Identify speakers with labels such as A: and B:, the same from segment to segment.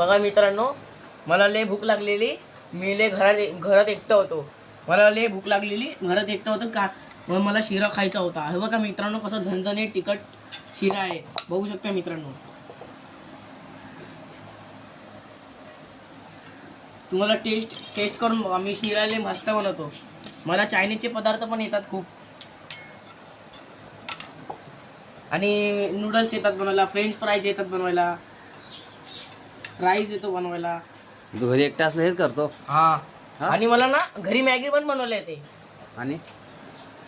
A: बघा मित्रांनो मला लय भूक लागलेली. मी लय घरात घरात एकटं होतो. मला लय भूक लागलेली घरात एकटं होतं का? मग मला शिरा खायचा होता. हे बघा मित्रांनो कसं झणझणे तिखट शिरा आहे. बघू शकता मित्रांनो. तुम्हाला टेस्ट टेस्ट करून बघा. मी शिरा लय मस्त बनवतो. मला चायनीजचे पदार्थ पण येतात खूप. आणि नूडल्स येतात बनवायला फ्रेंच फ्रायज येतात बनवायला. राईस येतो बनवायला.
B: तू घरी एकटा असलं हेच करतो.
A: हा? आणि मला ना घरी मॅगी पण बनवले येते
B: आणि?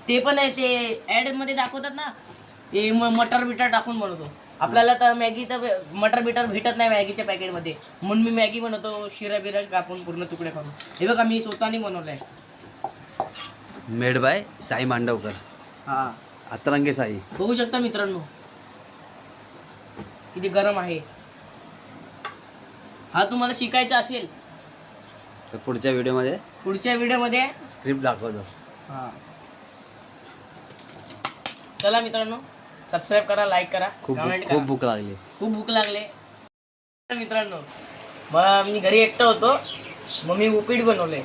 A: ते पण आहे ते ऍडमध्ये दाखवतात ना ते म- मटर बिटर टाकून बनवतो. आपल्याला तर मॅगी तर भे- मटर बिटर भेटत नाही मॅगीच्या पॅकेटमध्ये. म्हणून मी मॅगी बनवतो शिरा बिरा कापून पूर्ण तुकडे करून. हे बघा मी स्वतःने बनवलंय.
B: Made by Sai Mandavkar.
A: हा.
B: अतरंगे साई.
A: बघू शकता मित्रांनो किती गरम आहे. हा तुम्हाला शिकायचा असेल.
B: तर पुढच्या व्हिडिओमध्ये
A: पुढच्या व्हिडिओमध्ये.
B: स्क्रिप्ट दाखवतो.
A: हा. चला मित्रांनो सबस्क्राईब करा लाईक करा
B: खूप
A: कमेंट
B: खूप
A: करा.
B: भूक लागली.
A: खूप भूक लागले. मित्रांनो मग मी घरी एकटं होतो. मग मी उपीट बनवले.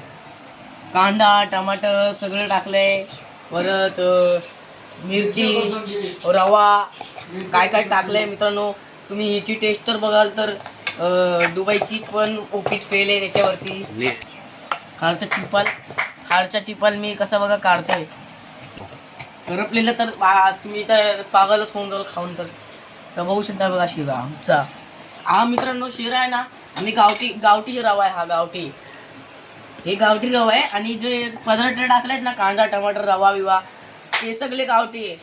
A: कांदा टमाटर सगळं टाकलंय. परत मिरची रवा काय काय टाकलंय मित्रांनो. तुम्ही ह्याची टेस्ट तर बघाल तर दुबईची पण उपीट फेल आहे त्याच्यावरती.
B: मी
A: खारचा चिपाल खारचा चिपाल मी कसा बघा काढतोय. करपलेलं तर तुम्ही तर पागलच होऊन जाल खाऊन तर. तर बघू शकता बघा शिरा आमचा. हा मित्रांनो शिरा आहे ना आणि गावठी गावठी रवा आहे हा गावठी. हे गावठी रवा आहे आणि जे पदार्थ टाकलेत ना कांदा टमाटर रवा विवा ते सगळे गावठी आहे.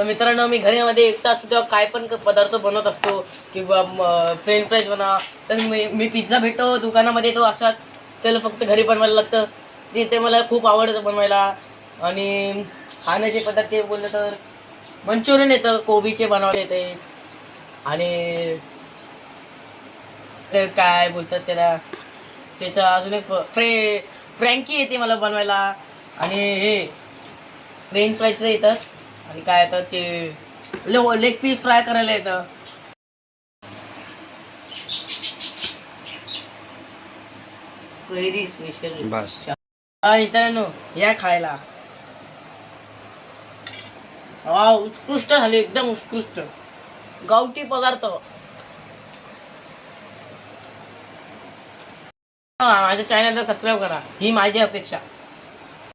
A: तर मित्रांनो मी घरामध्ये एकटा असतो तेव्हा काय पण पदार्थ बनवत असतो किंवा फ्रेंच फ्राईज बनवा तर मी मी पिझ्झा भेटतो दुकानामध्ये तो असाच. त्याला फक्त घरी बनवायला लागतं. ते ते मला खूप आवडतं बनवायला. आणि खाण्याचे पदार्थ ते बोललं तर मंचुरियन येतं कोबीचे बनवायला येते. आणि ते काय बोलतात त्याला? त्याचा अजून एक फ- फ्रे फ्रँकी येते मला बनवायला. आणि हे फ्रेंच फ्राईजचं येतात आणि काय येतं ते लेग पीस फ्राय करायला येतं. स्पेशल
B: बस.
A: मित्रांनो या खायला. वा उत्कृष्ट झाले एकदम उत्कृष्ट. गावठी पदार्थ. माझ्या चॅनलला सबस्क्राईब करा. ही माझी अपेक्षा.